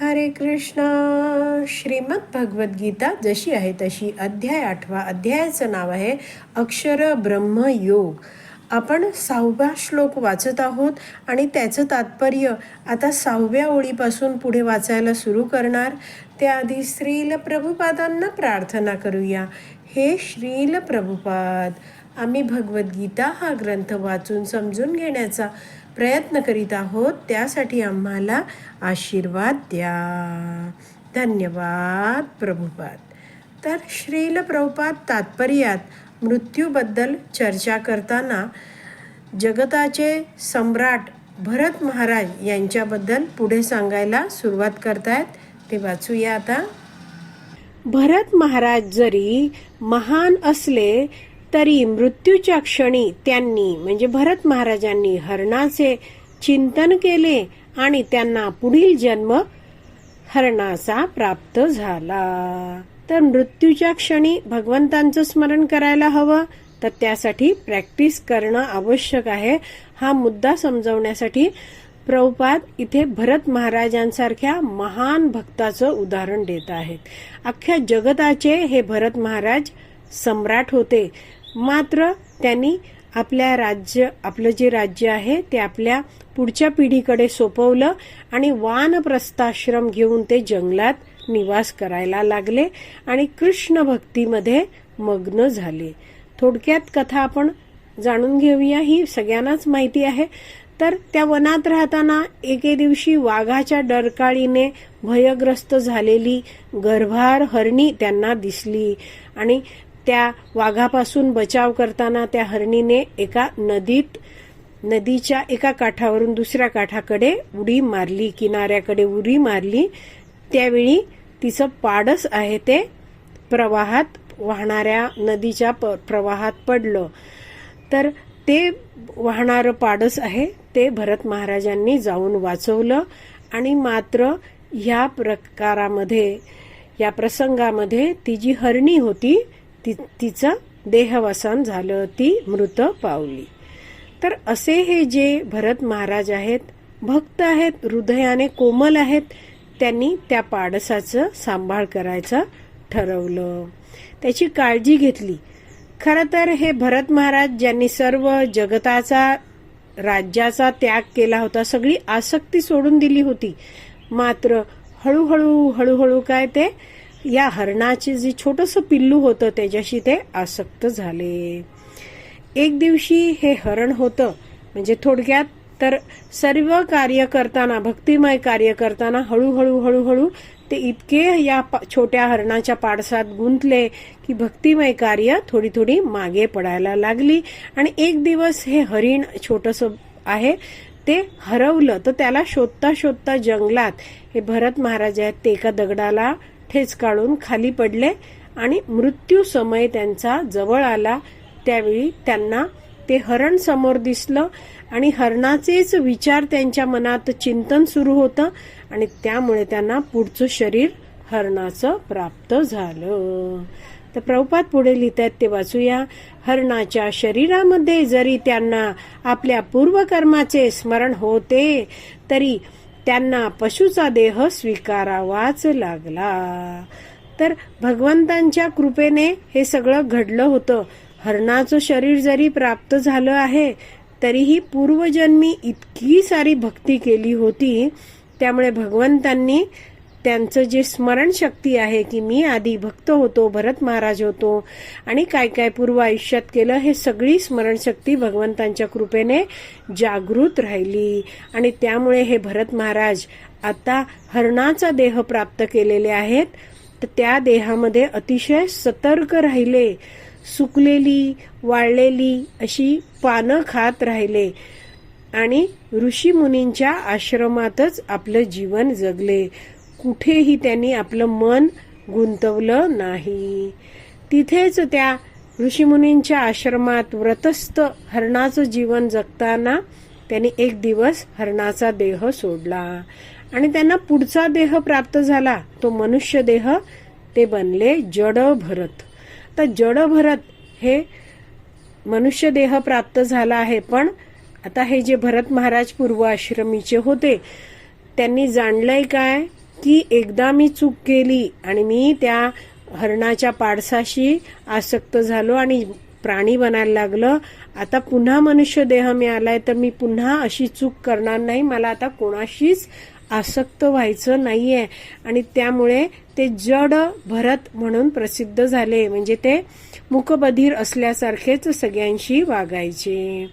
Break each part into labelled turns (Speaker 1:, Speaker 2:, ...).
Speaker 1: हरे कृष्ण. श्रीमद भगवद्गीता जशी आहे तशी अध्याय आठवा. अध्यायाचं नाव आहे अक्षर ब्रह्म योग. आपण सहाव्या श्लोक वाचत आहोत आणि त्याचं तात्पर्य आता सहाव्या ओळीपासून पुढे वाचायला सुरू करणार. त्याआधी श्रील प्रभुपादांना प्रार्थना करूया. हे श्रील प्रभुपाद आम्ही भगवद्गीता हा ग्रंथ वाचून समजून घेण्याचा प्रयत्न करीत आहोत. त्यासाठी आम्हाला आशीर्वाद द्या. धन्यवाद प्रभुपाद. तर श्रील प्रभुपाद तात्पर्यात मृत्यूबद्दल चर्चा करताना जगताचे सम्राट भरत महाराज यांच्याबद्दल पुढे सांगायला सुरुवात करतायत. ते वाचूया आता. भरत महाराज जरी महान असले तरी मृत्यूच्या क्षणी त्यांनी म्हणजे भरत महाराजांनी हरणाचे चिंतन केले आणि त्यांना पुढील जन्म हरणाचा प्राप्त झाला. तर मृत्यूच्या क्षणी भगवंतांचं स्मरण करायला हवं तर त्यासाठी प्रॅक्टिस करणं आवश्यक आहे. हा मुद्दा समजवण्यासाठी प्रभुपाद इथे भरत महाराजांसारख्या महान भक्ताचं उदाहरण देत आहेत. अख्ख्या जगताचे हे भरत महाराज सम्राट होते. मात्र त्यांनी आपल्या राज्य आपलं जे राज्य आहे ते आपल्या पुढच्या पिढीकडे सोपवलं आणि वानप्रस्थाश्रम घेऊन ते जंगलात निवास करायला लागले आणि कृष्ण भक्तीमध्ये मग्न झाले. थोडक्यात कथा आपण जाणून घेऊया. ही सगळ्यांनाच माहिती आहे. तर त्या वनात राहताना एके दिवशी वाघाच्या डरकाळीने भयग्रस्त झालेली गर्भार हरणी त्यांना दिसली आणि त्या वाघापासून बचाव करताना त्या हरणीने एका नदीत नदीच्या एका काठावरून दुसऱ्या काठाकडे उडी मारली किनाऱ्याकडे उडी मारली. त्यावेळी तिचं पाडस आहे ते प्रवाहात वाहणाऱ्या नदीच्या प्रवाहात पडलं. तर ते वाहणारं पाडस आहे ते भरत महाराजांनी जाऊन वाचवलं आणि मात्र ह्या प्रकारामध्ये या प्रसंगामध्ये ती जी हरणी होती ती तिचं देहवसन झालं ती मृत पावली. तर असे हे जे भरत महाराज आहेत भक्त आहेत हृदयाने कोमल आहेत त्यांनी त्या पाडसाचं सांभाळ करायचं ठरवलं. त्याची काळजी घेतली. खरं तर हे भरत महाराज ज्यांनी सर्व जगताचा राज्याचा त्याग केला होता सगळी आसक्ती सोडून दिली होती. मात्र हळूहळू हळूहळू काय ते या हरणाचे जे छोटस पिल्लू होतं त्याच्याशी ते आसक्त झाले. एक दिवशी हे हरण होतं म्हणजे थोडक्यात तर सर्व कार्य करताना भक्तिमय कार्य करताना हळूहळू हळूहळू ते इतके या छोट्या हरणाच्या पाडसात गुंतले की भक्तिमय कार्य थोडी थोडी मागे पडायला लागली. आणि एक दिवस हे हरिण छोटस आहे ते हरवलं तर त्याला शोधता शोधता जंगलात हे भरत महाराज आहेत ते एका दगडाला ठेच काढून खाली पडले आणि मृत्यू समय त्यांचा जवळ आला. त्यावेळी त्यांना ते हरण समोर दिसलं आणि हरणाचेच विचार त्यांच्या मनात चिंतन सुरू होतं आणि त्यामुळे त्यांना पुढचं शरीर हरणाचं प्राप्त झालं. तर प्रभुपात पुढे लिहितात ते वाचूया. हरणाच्या शरीरामध्ये जरी त्यांना आपल्या पूर्वकर्माचे स्मरण होते तरी त्यांना पशुचा देह स्वीकारावाच लागला. तर भगवंतांच्या कृपेने हे सगळं घडलं होतं. हरणाचं शरीर जरी प्राप्त झालं आहे तरीही पूर्वजन्मी इतकी सारी भक्ती केली होती त्यामुळे भगवंतांनी त्यांचं जे स्मरणशक्ती आहे की मी आधी भक्त होतो भरत महाराज होतो आणि काय काय पूर्व आयुष्यात केलं हे सगळी स्मरणशक्ती भगवंतांच्या कृपेने जागृत राहिली. आणि त्यामुळे हे भरत महाराज आता हरणाचा देह प्राप्त केलेले आहेत. तर त्या देहामध्ये अतिशय सतर्क राहिले सुकलेली वाळलेली अशी पानं खात राहिले आणि ऋषी मुनींच्या आश्रमातच आपलं जीवन जगले. कुठेही त्यांनी आपलं मन गुंतवलं नाही. तिथेच त्या ऋषीमुनींच्या आश्रमात व्रतस्थ हरणाचं जीवन जगताना त्यांनी एक दिवस हरणाचा देह सोडला. आणि त्यांना पुढचा देह प्राप्त झाला. तो मनुष्य देह ते बनले जड भरत तर जड भरत हे मनुष्य देह प्राप्त झाला आहे पण आता हे जे भरत महाराज पूर्व आश्रमीचे होते त्यांनी जाणलंय काय? की एकदा मी चूक केली आणि मी त्या हरणाच्या पाडसाशी आसक्त झालो आणि प्राणी बनायला लागलं आता पुन्हा मनुष्य देह मिळालाय तर मी पुन्हा अशी चूक करणार नाही. मला आता कोणाशीच आसक्त व्हायचं नाहीये. आणि त्यामुळे ते जड भरत म्हणून प्रसिद्ध झाले. म्हणजे ते मुकबधीर असल्यासारखेच सगळ्यांशी वागायचे.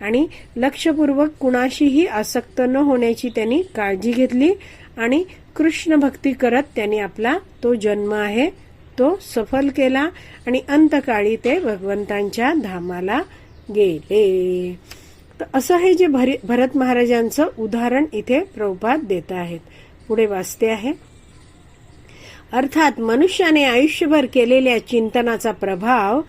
Speaker 1: आणि लक्षपूर्वक कुणाशीही आसक्त न होण्याची त्यांनी काळजी घेतली आणि कृष्ण भक्ती करत त्यांनी आपला तो जन्म आहे तो सफल केला आणि अंतकाळी ते भगवंतांच्या धामाला गेले. तर असं हे जे भरी भरत महाराजांचं उदाहरण इथे प्रभुपाद देत आहेत. पुढे वाचते आहे. अर्थात मनुष्याने आयुष्यभर केलेल्या चिंतनाचा प्रभाव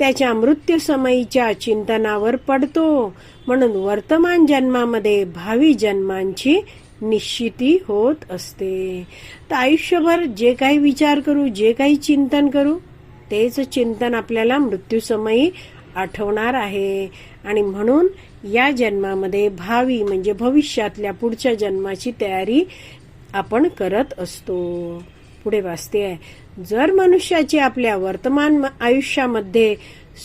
Speaker 1: त्याच्या मृत्यूसमयीच्या चिंतनावर पडतो. म्हणून वर्तमान जन्मामध्ये भावी जन्मांची निश्चिती होत असते. तर आयुष्यभर जे काही विचार करू जे काही चिंतन करू तेच चिंतन आपल्याला मृत्यूसमयी आठवणार आहे. आणि म्हणून या जन्मामध्ये भावी म्हणजे भविष्यातल्या पुढच्या जन्माची तयारी आपण करत असतो. पुढे वाचते आहे. जर मनुष्याचे आपल्या वर्तमान आयुष्यामध्ये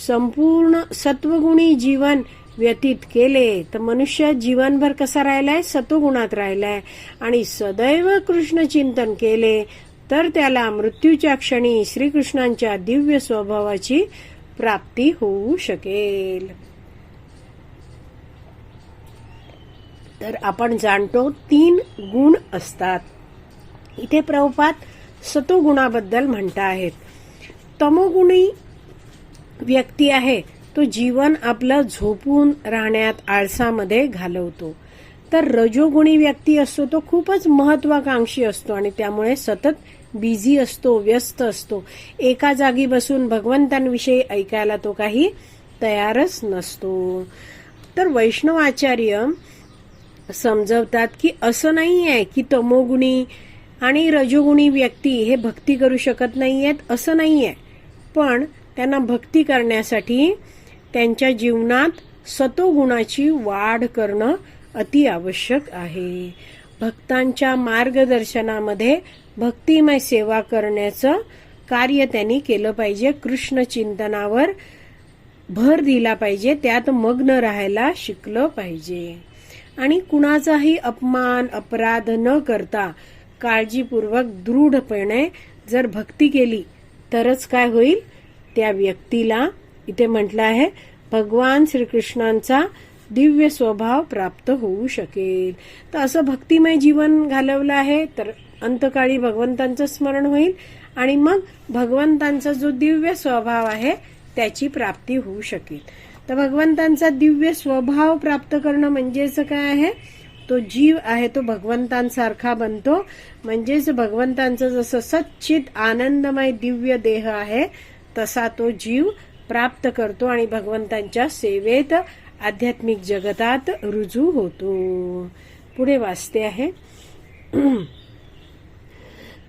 Speaker 1: संपूर्ण सत्वगुणी जीवन व्यतीत केले तर मनुष्य जीवनभर कसा राहिलाय? सत्वगुणात राहिलाय. आणि सदैव कृष्ण चिंतन केले तर त्याला मृत्यूच्या क्षणी श्रीकृष्णांच्या दिव्य स्वभावाची प्राप्ती होऊ शकेल. तर आपण जाणतो तीन गुण असतात. इथे प्रभुपात सतोगुणाबद्दल म्हणता आहेत तमोगुणी व्यक्ती आहे तो जीवन आपलं झोपून राहण्यात आळसामध्ये घालवतो. तर रजोगुणी व्यक्ती असतो तो खूपच महत्वाकांक्षी असतो आणि त्यामुळे सतत बिझी असतो व्यस्त असतो. एका जागी बसून भगवंतांविषयी ऐकायला तो काही तयारच नसतो. तर वैष्णवाचार्य समजवतात की असं नाही आहे की तमोगुणी आणि रजोगुणी व्यक्ती हे भक्ती करू शकत नाही आहेत असं नाही आहे पण त्यांना भक्ती करण्यासाठी त्यांच्या जीवनात सतोगुणाची वाढ करणं अति आवश्यक आहे. भक्तांच्या मार्गदर्शनामध्ये भक्तिमय सेवा करण्याचं कार्य त्यांनी केलं पाहिजे. कृष्ण चिंतनावर भर दिला पाहिजे. त्यात मग्न राहायला शिकलं पाहिजे. आणि कुणाचाही अपमान अपराध न करता काळजीपूर्वक दृढपणे जर भक्ती केली तरच काय होईल? त्या व्यक्तीला इथे म्हटलं आहे भगवान श्रीकृष्णांचा दिव्य स्वभाव प्राप्त होऊ शकेल. तर असं भक्तिमय जीवन घालवलं आहे तर अंतकाळी भगवंतांचं स्मरण होईल आणि मग भगवंतांचा जो दिव्य स्वभाव आहे त्याची प्राप्ती होऊ शकेल. तर भगवंतांचा दिव्य स्वभाव प्राप्त करणं म्हणजेच काय आहे? तो जीव आहे तो भगवंतांसारखा बनतो. म्हणजेच भगवंतांचं जसं सच्चित आनंदमय दिव्य देह आहे तसा तो जीव प्राप्त करतो आणि भगवंतांच्या सेवेत आध्यात्मिक जगतात रुजू होतो. पुढे वाचते आहे.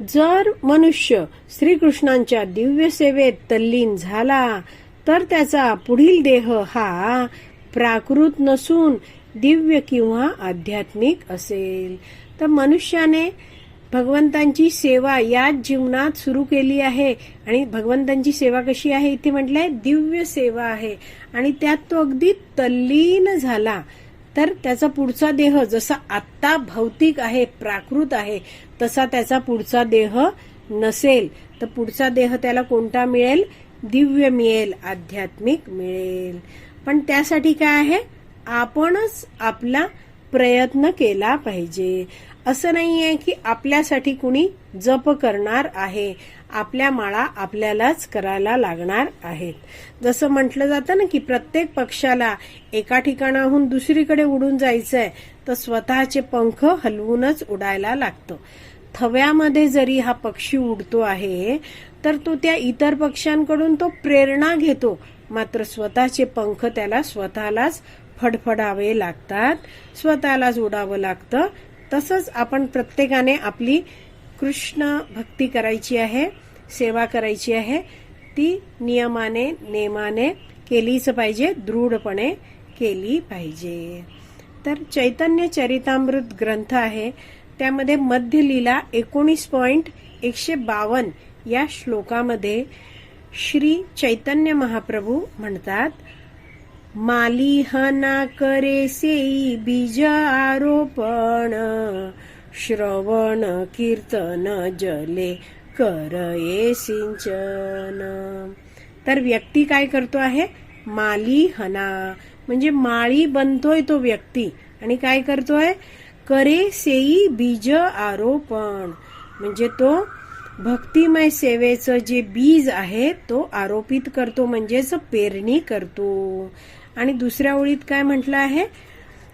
Speaker 1: जर मनुष्य श्रीकृष्णांच्या दिव्य सेवेत तल्लीन झाला तर त्याचा पुढील देह हा प्राकृत नसून दिव्य किंवा आध्यात्मिक असेल. तर मनुष्याने भगवंतांची सेवा याच जीवनात सुरू केली आहे आणि भगवंतांची सेवा कशी आहे? इथे म्हटलंय दिव्य सेवा आहे. आणि त्यात तो अगदी तल्लीन झाला. तर त्याचा पुढचा देह जसा आत्ता भौतिक आहे प्राकृत आहे तसा त्याचा पुढचा देह नसेल. तर पुढचा देह त्याला कोणता मिळेल? दिव्य मिळेल आध्यात्मिक मिळेल. पण त्यासाठी काय आहे? आपणच आपला प्रयत्न केला पाहिजे. असं नाहीये की आपल्यासाठी कुणी जप करणार आहे. आपल्या माळा आपल्यालाच करायला लागणार आहेत. जसं म्हटलं जातं ना की प्रत्येक पक्षाला एका ठिकाणाहून दुसरीकडे उडून जायचंय तर स्वतःचे पंख हलवूनच उडायला लागतं. थव्यामध्ये जरी हा पक्षी उडतो आहे तर तो त्या इतर पक्ष्यांकडून तो प्रेरणा घेतो. मात्र स्वतःचे पंख त्याला स्वतःलाच फडफडावे लागतात स्वतःलाच उडावं लागतं. तसंच आपण प्रत्येकाने आपली कृष्ण भक्ती करायची आहे सेवा करायची आहे. ती नियमाने नेमाने केलीच पाहिजे दृढपणे केली पाहिजे. तर चैतन्य चरितामृत ग्रंथ आहे. त्यामध्ये मध्यलीला एकोणीस पॉईंट एकशे बावन्न या श्लोकामध्ये श्री चैतन्य महाप्रभू म्हणतात मालिहना करे सेई बीज आरोपण श्रवण कीर्तन जले करये सिंचन. तर व्यक्ती काय करतो आहे? मालिहना. म्हणजे माळी बनतोय तो व्यक्ती. आणि काय करतोय? करे सेई बीज आरोपण. म्हणजे तो भक्तिमय सेवेचं जे बीज आहे तो आरोपित करतो म्हणजेच पेरणी करतो. आणि दुसऱ्या ओळीत काय म्हटलं आहे?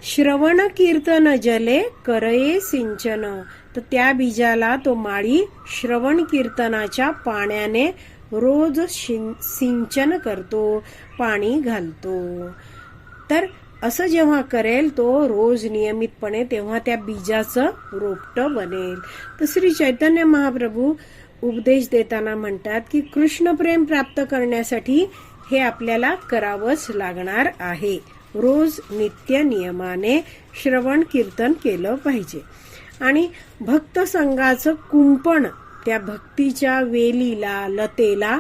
Speaker 1: श्रवण कीर्तन जले करये सिंचन. तर त्या बीजाला तो माळी श्रवण कीर्तनाच्या पाण्याने रोज सिंचन करतो पाणी घालतो. तर असं जेव्हा करेल तो रोज नियमितपणे तेव्हा त्या बीजाचं रोपटं बनेल. तर श्री चैतन्य महाप्रभू उपदेश देताना म्हणतात की कृष्ण प्रेम प्राप्त करण्यासाठी हे आपल्याला करावंच लागणार आहे. रोज नित्य नियमाने श्रवण कीर्तन केलं पाहिजे. आणि भक्त संघाचं कुंपण त्या भक्तीच्या वेलीला लतेला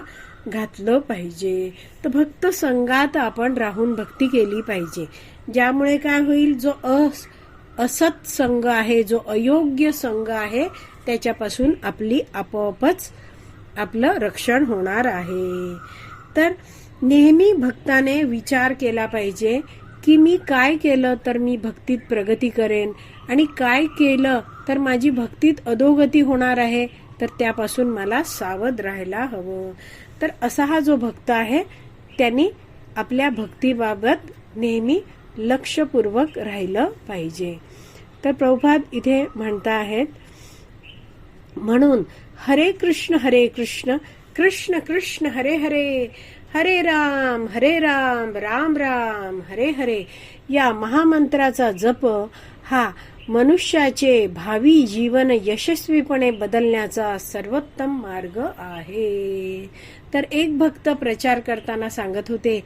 Speaker 1: घातलं पाहिजे. तर भक्त संघात आपण राहून भक्ती केली पाहिजे. ज्यामुळे काय होईल जो अस असत संघ आहे जो अयोग्य संघ आहे त्याच्यापासून आपली आपोआपच आपलं रक्षण होणार आहे. तर नेहमी भक्ताने विचार केला पाहिजे की मी काय केलं तर मी भक्तीत प्रगती करेन आणि काय केलं तर माझी भक्तीत अधोगती होणार आहे तर त्यापासून मला सावध राहायला हवं. तर असा हा जो भक्त आहे त्यांनी आपल्या भक्तीबाबत नेहमी लक्षपूर्वक राहिलं पाहिजे. तर प्रभुपाद इथे म्हणता आहेत म्हणून हरे कृष्ण हरे कृष्ण कृष्ण कृष्ण हरे हरे हरे राम हरे राम राम राम हरे हरे. या महामंत्राचा जप हा मनुष्याचे भावी जीवन यशस्वीपणे बदलण्याचा सर्वोत्तम मार्ग आहे. तर एक भक्त प्रचार करताना सांगत होते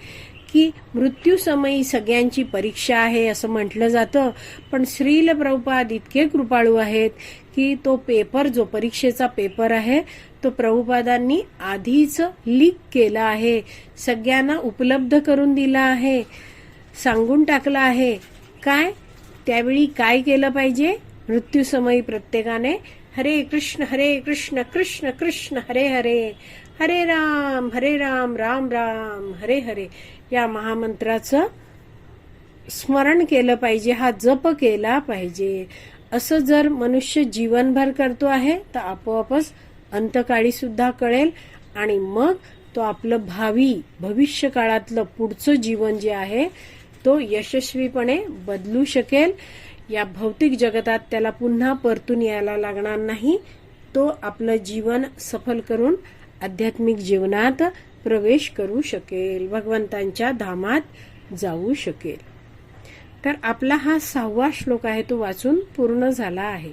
Speaker 1: की मृत्यूसमयी सगळ्यांची परीक्षा आहे असं म्हटलं जातं पण श्रील प्रभुपाद इतके कृपाळू आहेत की तो पेपर जो परीक्षेचा पेपर आहे तो प्रभुपादांनी आधीच लीक केला आहे. सगळ्यांना उपलब्ध करून दिला आहे. सांगून टाकलं आहे. काय? त्यावेळी काय केलं पाहिजे? मृत्यूसमयी प्रत्येकाने हरे कृष्ण हरे कृष्ण कृष्ण कृष्ण हरे हरे हरे राम हरे राम राम राम हरे हरे. या महामंत्राचं स्मरण केलं पाहिजे हा जप केला पाहिजे. असं जर मनुष्य जीवनभर करतो आहे तर आपोआपच अंतकाळी सुद्धा कळेल आणि मग तो आपलं भावी भविष्य काळातलं पुढचं जीवन जे आहे तो यशस्वीपणे बदलू शकेल. या भौतिक जगतात त्याला पुन्हा परतून यायला लागणार नाही. तो आपलं जीवन सफल करून आध्यात्मिक जीवनात प्रवेश करू शकेल. भगवंतांच्या धामात जाऊ शकेल. तर आपला हा सहावा श्लोक आहे तो वाचून पूर्ण झाला आहे.